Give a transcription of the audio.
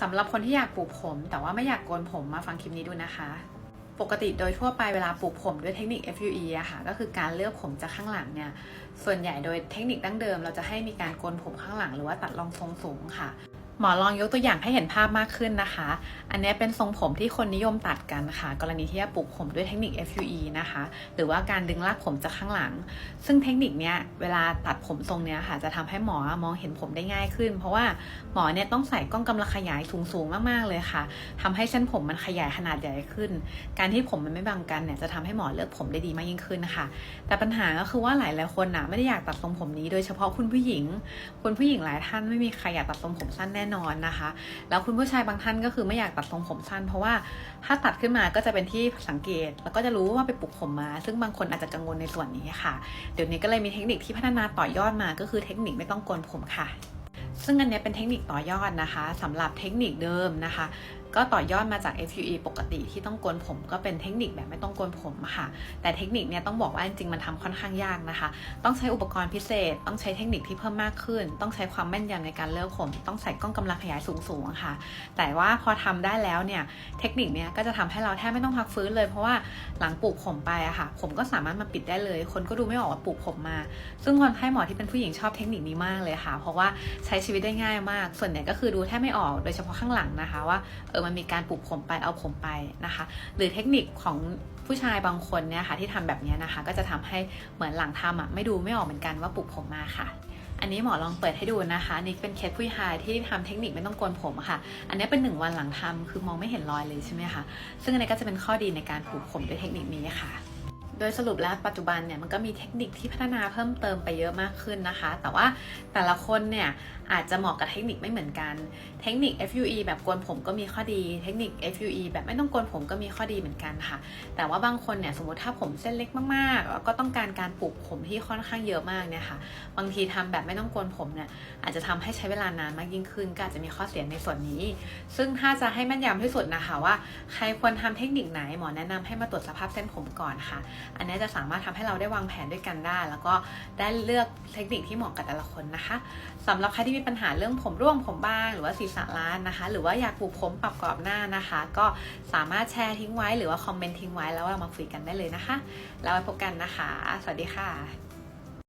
สำหรับคนที่อยากปลูกผม แต่ว่าไม่อยากโกนผมมาฟังคลิปนี้ดูนะคะ ปกติโดยทั่วไปเวลาปลูกผมด้วยเทคนิค FUE อะค่ะ ก็คือการเลือกผมจากข้างหลังเนี่ย ส่วนใหญ่โดยเทคนิคดั้งเดิม เราจะให้มีการโกนผมข้างหลังหรือว่าตัดรองทรงสูงค่ะ หมอลองยกตัวอย่างให้เห็นภาพมากขึ้นนะคะ อันนี้เป็นทรงผมที่คนนิยมตัดกันค่ะ กรณีที่จะปลูกผมด้วยเทคนิค FUE นะคะ หรือว่าการดึงรากผมจากข้างหลัง ซึ่งเทคนิคเนี้ยเวลาตัดผมทรงเนี้ยค่ะ จะทำให้หมอมองเห็นผมได้ง่ายขึ้น เพราะว่าหมอเนี่ยต้องใส่กล้องกำลังขยายสูงๆมากๆเลยค่ะทำให้เส้นผมมันขยายขนาดใหญ่ขึ้น การที่ผมมันไม่บังกันเนี่ยจะทำให้หมอเลือกผมได้ดีมากยิ่งขึ้นนะคะแต่ปัญหาก็คือว่าหลายๆคนนะไม่ได้อยากตัดทรงผมนี้ โดยเฉพาะคุณผู้หญิง คุณผู้หญิงหลายท่านไม่มีใครอยากตัดทรงผมสั้นแน่นอนนะคะ แล้วคุณผู้ชายบางท่านก็คือไม่อยากตัดทรงผมสั้น เพราะว่าถ้าตัดขึ้นมาก็จะเป็นที่สังเกต แล้วก็จะรู้ว่าไปปลูกผมมา ซึ่งบางคนอาจจะกังวลในส่วนนี้ค่ะ เดี๋ยวนี้ก็เลยมีเทคนิคที่พัฒนาต่อยอดมา ก็คือเทคนิคไม่ต้องโกนผมค่ะ ซึ่งอันนี้เป็นเทคนิคต่อยอดนะคะสำหรับเทคนิคเดิมนะคะ ก็ต่อยอดมาจาก FUE ปกติที่ต้องโกนผมก็เป็นเทคนิคแบบไม่ต้องโกนผมค่ะ แต่เทคนิคเนี้ยต้องบอกว่าจริงๆมันทำค่อนข้างยากนะคะ ต้องใช้อุปกรณ์พิเศษ ต้องใช้เทคนิคที่เพิ่มมากขึ้น ต้องใช้ความแม่นยำในการเลือกผม ต้องใส่กล้องกำลังขยายสูงๆค่ะ แต่ว่าพอทำได้แล้วเนี่ยเทคนิคเนี้ยก็จะทำให้เราแทบไม่ต้องพักฟื้นเลย เพราะว่าหลังปลูกผมไปอะค่ะ ผมก็สามารถมาปิดได้เลย คนก็ดูไม่ออกว่าปลูกผมมา ซึ่งคนไข้หมอที่เป็นผู้หญิงชอบเทคนิคนี้มากเลยค่ะ เพราะว่าใช้ชีวิตได้ง่ายมาก ส่วนใหญ่ก็คือดูแทบไม่ออก โดยเฉพาะข้างหลังนะคะว่าเออมันมีการปลูกผมไปเอาผมไปนะคะ หรือเทคนิคของผู้ชายบางคนเนี่ยค่ะที่ทำแบบนี้นะคะ ก็จะทำให้เหมือนหลังทำอะไม่ดูไม่ออกเหมือนกันว่าปลูกผมมาค่ะ อันนี้หมอลองเปิดให้ดูนะคะ นี่เป็นเคสผู้ชายที่ทำเทคนิคไม่ต้องโกนผมค่ะ อันนี้เป็นหนึ่งวันหลังทำคือมองไม่เห็นรอยเลยใช่ไหมคะซึ่งอันนี้ก็จะเป็นข้อดีในการปลูกผมด้วยเทคนิคนี้ค่ะ โดยสรุปแล้วปัจจุบันเนี่ยมันก็มีเทคนิคที่พัฒนาเพิ่มเติมไปเยอะมากขึ้นนะคะ แต่ว่าแต่ละคนเนี่ยอาจจะเหมาะกับเทคนิคไม่เหมือนกัน เทคนิค FUE แบบโกนผมก็มีข้อดี เทคนิค FUE แบบไม่ต้องโกนผมก็มีข้อดีเหมือนกันค่ะ แต่ว่าบางคนเนี่ยสมมติถ้าผมเส้นเล็กมากๆ แล้วก็ต้องการการปลูกผมที่ค่อนข้างเยอะมากเนี่ยค่ะ บางทีทำแบบไม่ต้องโกนผมเนี่ยอาจจะทำให้ใช้เวลานานมากยิ่งขึ้นก็อาจจะมีข้อเสียในส่วนนี้ ซึ่งถ้าจะให้แม่นยำที่สุดนะคะว่า ใครควรทำเทคนิคไหนหมอแนะนำให้มาตรวจสภาพเส้นผมก่อนค่ะอันนี้จะสามารถทำให้เราได้วางแผนด้วยกันได้ แล้วก็ได้เลือกเทคนิคที่เหมาะกับแต่ละคนนะคะสำหรับใครที่มีปัญหาเรื่องผมร่วงผมบ้าง หรือว่าศีรษะล้านนะคะ หรือว่าอยากปลูกผมปรับกรอบหน้านะคะ ก็สามารถแชร์ทิ้งไว้หรือว่าคอมเมนต์ทิ้งไว้แล้วเรามาคุยกันได้เลยนะคะ แล้วไว้พบกันนะคะ สวัสดีค่ะ